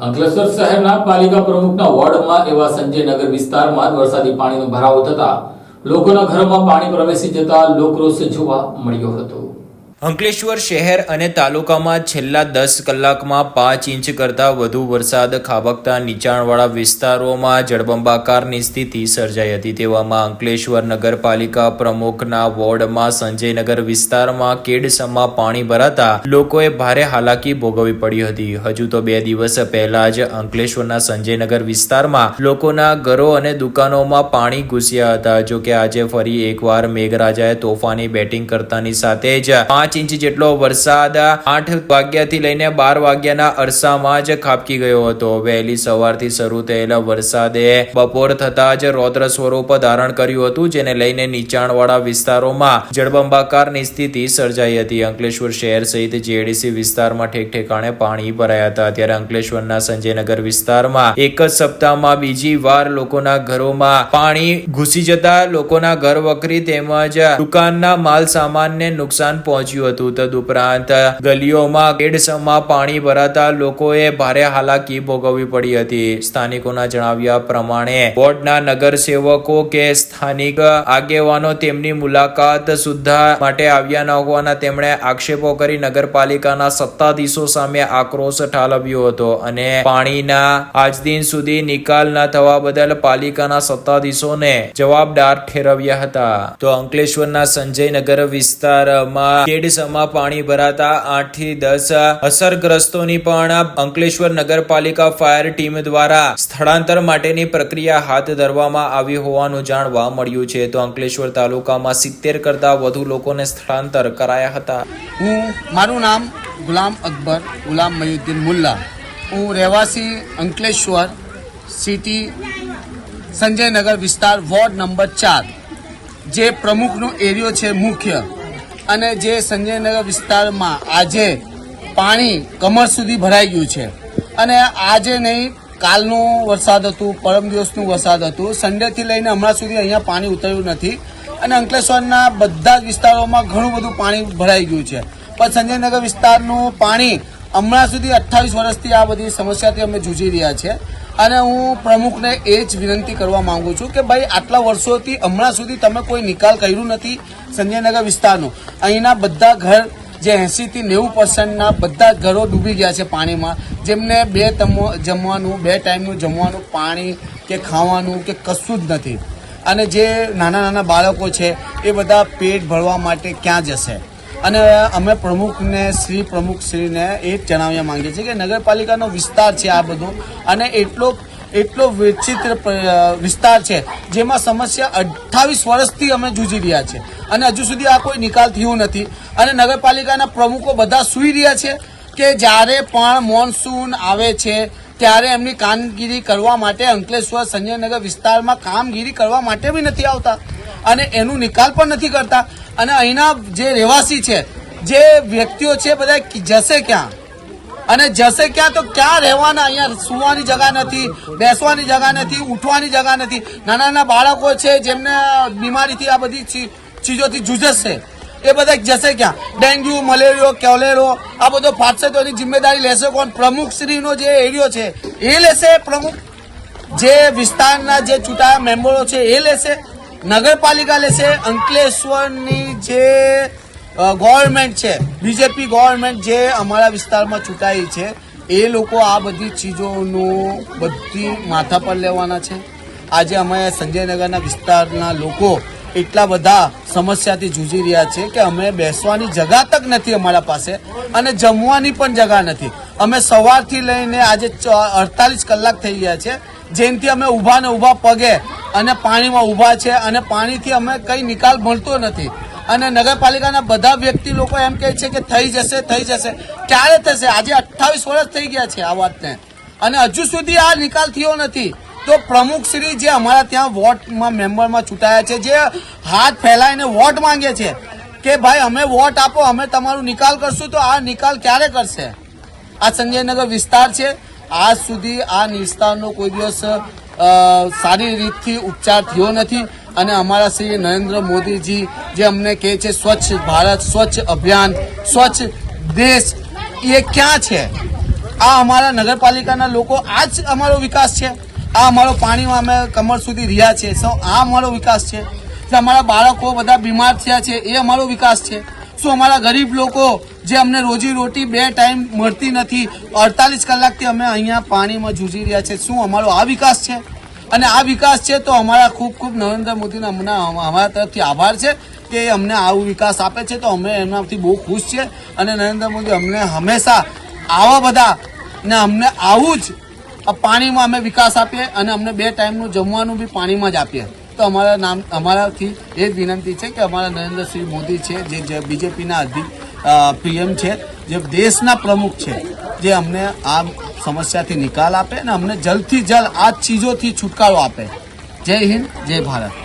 અંકલેશ્વર શહેરના પાલિકા પ્રમુખના વોર્ડમાં એવા સંજયનગર વિસ્તારમાં વરસાદી પાણીનો ભરાવો થતા લોકોના ઘરોમાં પાણી પ્રવેશી જતા લોકરોષ જોવા મળ્યો હતો. અંકલેશ્વર શહેર અને તાલુકામાં છેલ્લા દસ કલાકમાં પાંચ ઇંચ કરતાં વધુ વરસાદ ખાબકતા નીચાણવાળા વિસ્તારોમાં જળબંબાકારની સ્થિતિ સર્જાઈ હતી. તેવામાં અંકલેશ્વર નગરપાલિકા પ્રમુખના વોર્ડમાં સંજયનગર વિસ્તારમાં કેડસમાં પાણી ભરાતા લોકોએ ભારે હાલાકી ભોગવવી પડી હતી. હજુ તો બે દિવસ પહેલા જ અંકલેશ્વરના સંજયનગર વિસ્તારમાં લોકોના ઘરો અને દુકાનોમાં પાણી ઘૂસ્યા હતા. જો કે આજે ફરી એકવાર મેઘરાજાએ તોફાની બેટિંગ કરતાની સાથે જ પાંચ ઇંચ જેટલો વરસાદ આઠ વાગ્યાથી લઈને બાર વાગ્યાના અરસામાં જ ખાબકી ગયો હતો. વહેલી સવારથી શરૂ થયેલા વરસાદે બપોર થતા જ રૌદ્ર સ્વરૂપ ધારણ કર્યું હતું, જેને લઈને નીચાણવાળા વિસ્તારોમાં જળબંબાકારની સ્થિતિ સર્જાઈ હતી. અંકલેશ્વર શહેર સહિત જેડીસી વિસ્તારમાં ઠેક ઠેકાણે પાણી ભરાયા હતા. ત્યારે અંકલેશ્વરના સંજયનગર વિસ્તારમાં એક જ સપ્તાહમાં બીજી વાર લોકોના ઘરોમાં પાણી ઘૂસી જતા લોકોના ઘર વકરી તેમજ દુકાનના માલ સામાનને નુકસાન પહોંચ્યું હતું. તદુપરાંત ગલીઓમાં કેડસમાં પાણી ભરાતા લોકોએ ભારે હાલાકી ભોગવવી પડી હતી. સ્થાનિકોના જણાવ્યા પ્રમાણે, બોર્ડના નગરસેવકો કે સ્થાનિક આગેવાનો તેમની મુલાકાત સુદ્ધા માટે આવ્યા ન હોવાના તેમણે આક્ષેપો કરી નગરપાલિકાના સત્તાધીશો સામે આક્રોશ ઠાલવ્યો હતો અને પાણીના આજ દિન સુધી નિકાલ ન થવા બદલ પાલિકાના સત્તાધીશોને જવાબદાર ઠેરવ્યા હતા. તો અંકલેશ્વરના સંજયનગર વિસ્તારમાં કેડસમાં પાણી ભરાતા આઠથી દસ અસરગ્રસ્તોની પણ અંકલેશ્વર નગરપાલિકા ફાયર ટીમ દ્વારા સ્થળાંતર માટેની પ્રક્રિયા હાથ ધરવામાં આવી હોવાનું જાણવા મળ્યું છે. તો અંકલેશ્વર તાલુકામાં સિત્તેર કરતા વધુ લોકોને સ્થળાંતર કરાયા હતા. હું, મારું નામ ગુલામ અકબર ગુલામ મયુદ્દીન મુલ્લા. હું રહેવાસી અંકલેશ્વર સિટી સંજયનગર વિસ્તાર વોર્ડ નંબર ચાર, જે પ્રમુખનો એરિયો છે મુખ્ય. અને જે સંજયનગર વિસ્તારમાં આજે પાણી કમર સુધી ભરાઈ ગયું છે. અને આજે નહીં, કાલનું વરસાદ હતું, પરમ દિવસનું વરસાદ હતું. સન્ડેથી લઈને હમણાં સુધી અહીંયા પાણી ઉતર્યું નથી. અને અંકલેશ્વરના બધા જ વિસ્તારોમાં ઘણું બધું પાણી ભરાઈ ગયું છે. પણ સંજયનગર વિસ્તારનું પાણી હમણાં સુધી અઠ્ઠાવીસ વર્ષથી આ બધી સમસ્યાથી અમે જૂજી રહ્યા છે. અને હું પ્રમુખને એ જ વિનંતી કરવા માંગુ છું કે ભાઈ, આટલા વર્ષોથી હમણાં સુધી તમે કોઈ નિકાલ કર્યું નથી સંજયનગર વિસ્તારનો. અહીંના બધા ઘર જે એંસીથી નેવું પર્સન્ટના બધા ઘરો ડૂબી ગયા છે પાણીમાં. જેમને બે જમવાનું, બે ટાઈમનું જમવાનું પાણી કે ખાવાનું કે કશું જ નથી. અને જે નાના નાના બાળકો છે એ બધા પેટ ભરવા માટે ક્યાં જશે? અને અમે પ્રમુખને, શ્રી પ્રમુખ શ્રીને એ જ જણાવવા માંગીએ છીએ કે નગરપાલિકાનો વિસ્તાર છે આ બધો. અને એટલો એટલો વિચિત્ર વિસ્તાર છે, જેમાં સમસ્યા અઠ્ઠાવીસ વર્ષથી અમે જૂજી રહ્યા છે. અને હજુ સુધી આ કોઈ નિકાલ થયું નથી. અને નગરપાલિકાના પ્રમુખો બધા સૂઈ રહ્યા છે કે જ્યારે પણ મોનસૂન આવે છે, ત્યારે એમની કામગીરી કરવા માટે અંકલેશ્વર સંજયનગર વિસ્તારમાં કામગીરી કરવા માટે બી નથી આવતા. અને એનું નિકાલ પણ નથી કરતા. અને અહીંના જે રહેવાસી છે, જે વ્યક્તિઓ છે, બધા જશે ક્યાં? અને જશે ક્યાં તો ક્યાં રહેવાના? અહીંયા સુવાની જગા નથી, બેસવાની જગા નથી, ઉઠવાની જગા નથી. નાના નાના બાળકો છે, જેમને બીમારીથી આ બધી ચીજોથી જૂઝશે એ બધા જશે ક્યાં? ડેન્ગ્યુ, મલેરિયો, કોલેરો, આ બધો ફાટશે તો એની જિમ્મેદારી લેશે કોણ? પ્રમુખ શ્રીનો જે એરિયો છે, એ લેશે પ્રમુખ. જે વિસ્તારના જે ચૂંટાયા મેમ્બરો છે, એ લેશે. નગરપાલિકા લેશે અંકલેશ્વરની જે ગવર્મેન્ટ છે બીજેપી ગવર્મેન્ટ જે અમારા વિસ્તારમાં ચૂંટાઈ છે, એ લોકો આ બધી ચીજોનું બધી માથા પર લેવાના છે. આજે અમે સંજયનગરના વિસ્તારના લોકો એટલા બધા સમસ્યાથી જૂજી રહ્યા છે કે અમે બેસવાની જગા તક નથી અમારા પાસે અને જમવાની પણ જગા નથી. અમે સવારથી લઈને આજે અડતાલીસ કલાક થઈ ગયા છે. જેનથી અમે ઊભા ને ઊભા પગે અને પાણીમાં ઊભા છે અને પાણીથી અમે કંઈ નિકાલ મળતો નથી. અને નગરપાલિકાના બધા વ્યક્તિ લોકો એમ કહે છે કે થઈ જશે થઈ જશે. ક્યારે થશે? આજે અઠ્ઠાવીસ વર્ષ થઈ ગયા છે આ વાતને. અને હજુ સુધી આ નિકાલ થયો નથી. તો પ્રમુખ શ્રી જે અમારા ત્યાં વોટમાં મેમ્બરમાં ચૂંટાયા છે, જે હાથ ફેલાઈને વોટ માંગે છે કે ભાઈ અમે વોટ આપો, અમે તમારું નિકાલ કરશું, તો આ નિકાલ ક્યારે કરશે? આ સંજયનગર વિસ્તાર છે. આજ સુધી આ નિસ્તારનો કોઈ દિવસ સારી રીતથી ઉપચાર થયો નથી. અને અમારા શ્રી નરેન્દ્ર મોદીજી જે અમને કહે છે, સ્વચ્છ ભારત, સ્વચ્છ અભિયાન, સ્વચ્છ દેશ, એ ક્યાં છે? આ અમારા નગરપાલિકાના લોકો આ જ અમારો વિકાસ છે. આ અમારો પાણીમાં અમે કમર સુધી રહ્યા છે સૌ આ અમારો વિકાસ છે. અમારા બાળકો બધા બીમાર થયા છે, એ અમારો વિકાસ છે. શું અમારા ગરીબ લોકો જે અમને રોજી રોટી બે ટાઈમ મળતી નથી. અડતાલીસ કલાકથી અમે અહીંયા પાણીમાં જૂજી રહ્યા છે. શું અમારો આ વિકાસ છે? અને આ વિકાસ છે તો અમારા ખૂબ ખૂબ નરેન્દ્ર મોદીના અમને અમારા તરફથી આભાર છે કે અમને આવું વિકાસ આપે છે તો અમે એમનાથી બહુ ખુશ છે. અને નરેન્દ્ર મોદી અમને હંમેશા આવા બધા ને અમને આવું જ પાણીમાં અમે વિકાસ આપીએ અને અમને બે ટાઈમનું જમવાનું બી પાણીમાં જ આપીએ. તો અમારા નામ, અમારાથી એ જ વિનંતી છે કે અમારા નરેન્દ્રસિંહ મોદી છે, જે બીજેપીના અધિક પીએમ છે, જે દેશના પ્રમુખ છે, જે અમને આ સમસ્યાથી નિકાલ આપે અને અમને જલ્દથી જલ્દ આ ચીજોથી છુટકારો આપે. જય હિન્દ, જય ભારત.